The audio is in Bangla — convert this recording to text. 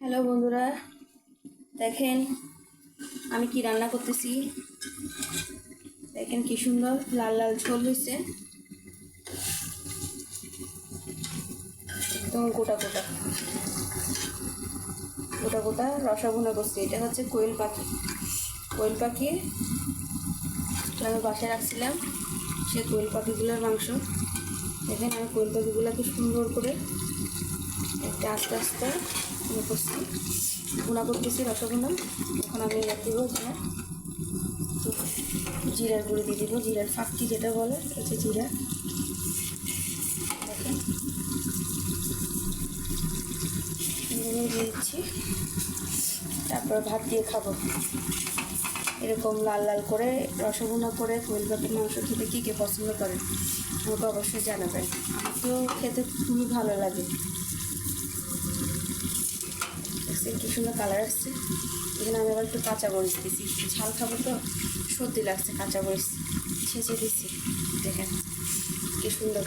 হ্যালো বন্ধুরা, দেখেন আমি কি রান্না করতেছি। দেখেন কি সুন্দর লাল লাল ঝোল হয়েছে একদম গোটা গোটা। গোটা গোটা রসা ভুনা করছি। এটা হচ্ছে কোয়েল পাখি। কোয়েল পাখি আমি বাসায় রাখছিলাম সেই কোয়েল পাখিগুলোর মাংস। দেখেন আমি কোয়েল পাখিগুলোকে সুন্দর করে একটা আস্তে আস্তে ইয়ে করছি গুণা করতেছি রসগুনা এখন আমি ইয়ে তো জিরার গুঁড়ি দিয়ে দেবো, জিরার ফাঁকি যেটা বলে যে জিরা। দেখেন। এগুলো দিয়ে দিচ্ছি। তারপর ভাত দিয়ে খাব। এরকম লাল লাল করে রসগোল্লা করে পাখির মাংস খেতে কী কে পছন্দ করেন আমাকে অবশ্যই জানাবেন। আমার তো খেতে খুবই ভালো লাগে। দেখছেন কি সুন্দর কালার আসছে। এখানে আমি আবার একটু কাঁচা মরিচ দিছি ঝাল খাব তো, সর্দি লাগছে কাঁচা মরিচ ছেঁচে দিচ্ছি দেখেন কি সুন্দর।